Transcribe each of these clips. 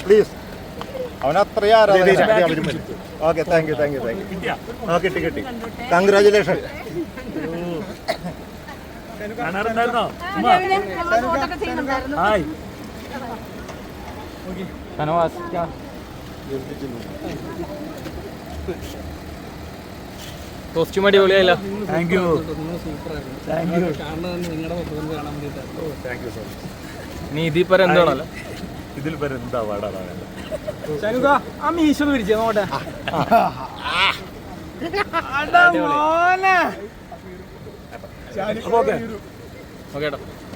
Please അവൻ അത്രയും ആരാധന okay thank you thank you thank you ആ കിട്ടി കിട്ടി. Congratulation hi. Costume അടിപൊളിയായില്ല. Thank you thank you thank you sir നീ ഇതിപ്പോ എന്താണല്ലോ ഇതിൽ വരെ എന്താ പാടാ ആ മീശ ഒന്ന് പിരിച്ചേ നോട്ടെ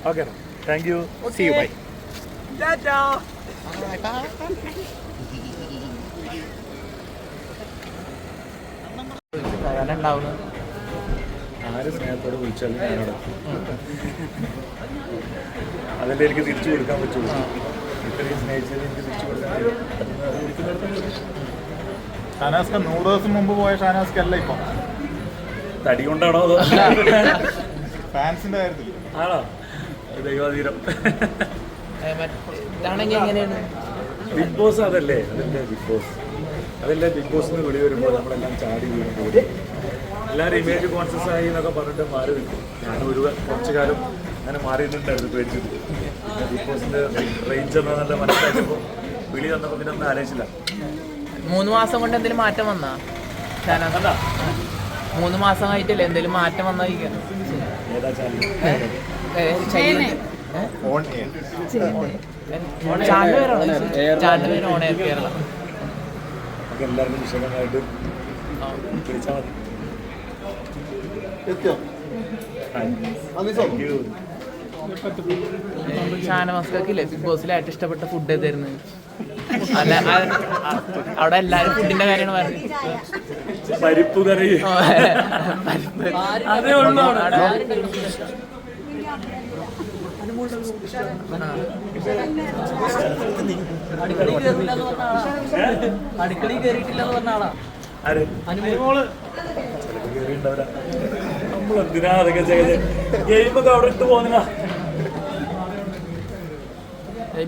okay. Thank you see you bye ഉണ്ടാവുന്നത് ആര് സ്നേഹത്തോടെ വിളിച്ചാലും എനിക്ക് തിരിച്ചു കൊടുക്കാൻ പറ്റുള്ളൂ ഇത്രയും സ്നേഹിച്ചത് എനിക്ക് തിരിച്ചു കൊടുക്കാൻ ഷാനാസ്ക നൂറ് ദിവസം മുമ്പ് പോയ ഷാനാസ്ക അല്ല ഇപ്പൊ. തടി കൊണ്ടാണോ അതോ? ഫാൻസിന്റെ കാര്യത്തിൽ ആണോ? ദൈവാതീരം ഇതാണെങ്കിൽ എങ്ങനെയാണ്? ബിഗ് ബോസ് അതല്ലേ? അതല്ലേ ബിഗ് ബോസ്. അതല്ലേ ബിഗ് ബോസ് വിളി വരുമ്പോൾ നമ്മളെല്ലാം ചാടി വീണ് വരും എല്ലാവരും ഇമേജ് കോൺഷ്യസ് ആയി എന്നൊക്കെ പറഞ്ഞിട്ട് മാറി നിൽക്കും. ഞാൻ ഒരു കുറച്ചു കാലം അങ്ങനെ മാറിയിട്ടുണ്ടായിരുന്നു പേടിച്ചിട്ട്. പിന്നെ ബിഗ് ബോസിന്റെ റേഞ്ച് എന്നാന്നല്ല മനസ്സിലാക്കിയപ്പോൾ വിളി വന്നപ്പോൾ പിന്നെ ഒന്നും ആലോചിച്ചില്ല. മൂന്ന് മാസം കൊണ്ട് എന്തെങ്കിലും മാറ്റം വന്നാ? ചാനൽ മൂന്ന് മാസം ആയിട്ടില്ല എന്തെങ്കിലും മാറ്റം വന്നായിരിക്കും? ഏതാ ചാനൽ? ഓൺ എയർ ചാനൽ പേര് ഓൺ എയർ കേരള. എല്ലാവർക്കും വിശദമായിട്ട് വിളിച്ചാൽ മതി. Thank you. ഷാനവാസ്കക്കില്ലേ ബിഗ് ബോസിൽ ഏറ്റവും ഇഷ്ടപ്പെട്ട ഫുഡ് ഏതായിരുന്നു? അല്ല അവിടെ എല്ലാരും ഫുഡിന്റെ കാര്യമാണ് പറഞ്ഞത്. പരിപ്പ് കറി. അതേ ഉള്ളൂ അടുക്കളയിൽ പറഞ്ഞ ആളാ? കേറിയിട്ടുണ്ടാവില്ല നമ്മൾ എന്തിനാ അതൊക്കെ ചെയ്ത്? ഗെയിമൊക്കെ അവിടെ ഇട്ട് പോകുന്നില്ല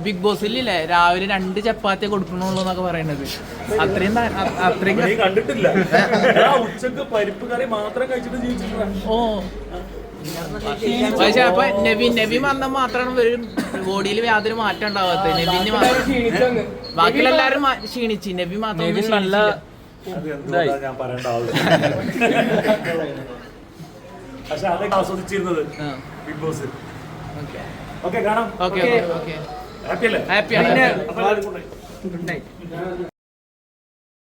ബിഗ് ബോസിലില്ലേ രാവിലെ രണ്ട് ചപ്പാത്തി കൊടുക്കണുള്ളൂ എന്നൊക്കെ പറയണത്. അത്രയും അത്രയും കണ്ടിട്ടില്ല. ഉച്ചയ്ക്ക് പരിപ്പ് കറി മാത്രം കഴിച്ചിട്ട് ജീവിച്ചിട്ടില്ല ഓ. പക്ഷെ അപ്പൊ നവീൻ നവീൻ വന്നാൽ മാത്രമാണ് വരും ബോഡിയിൽ യാതൊരു മാറ്റം ഉണ്ടാവാത്തത്. നബിന് മാത്രം ബാക്കിയുള്ള എല്ലാവരും മാ- ക്ഷീണിച്ച്. നബി മാത്രം നല്ല. ഞാൻ പറയേണ്ട ആവശ്യം പക്ഷെ അതൊക്കെ ആസ്വദിച്ചിരുന്നത് ബിഗ് ബോസ്. ഓക്കെ. ഓക്കെ കാണാം. Okay okay, okay. ഹാപ്പി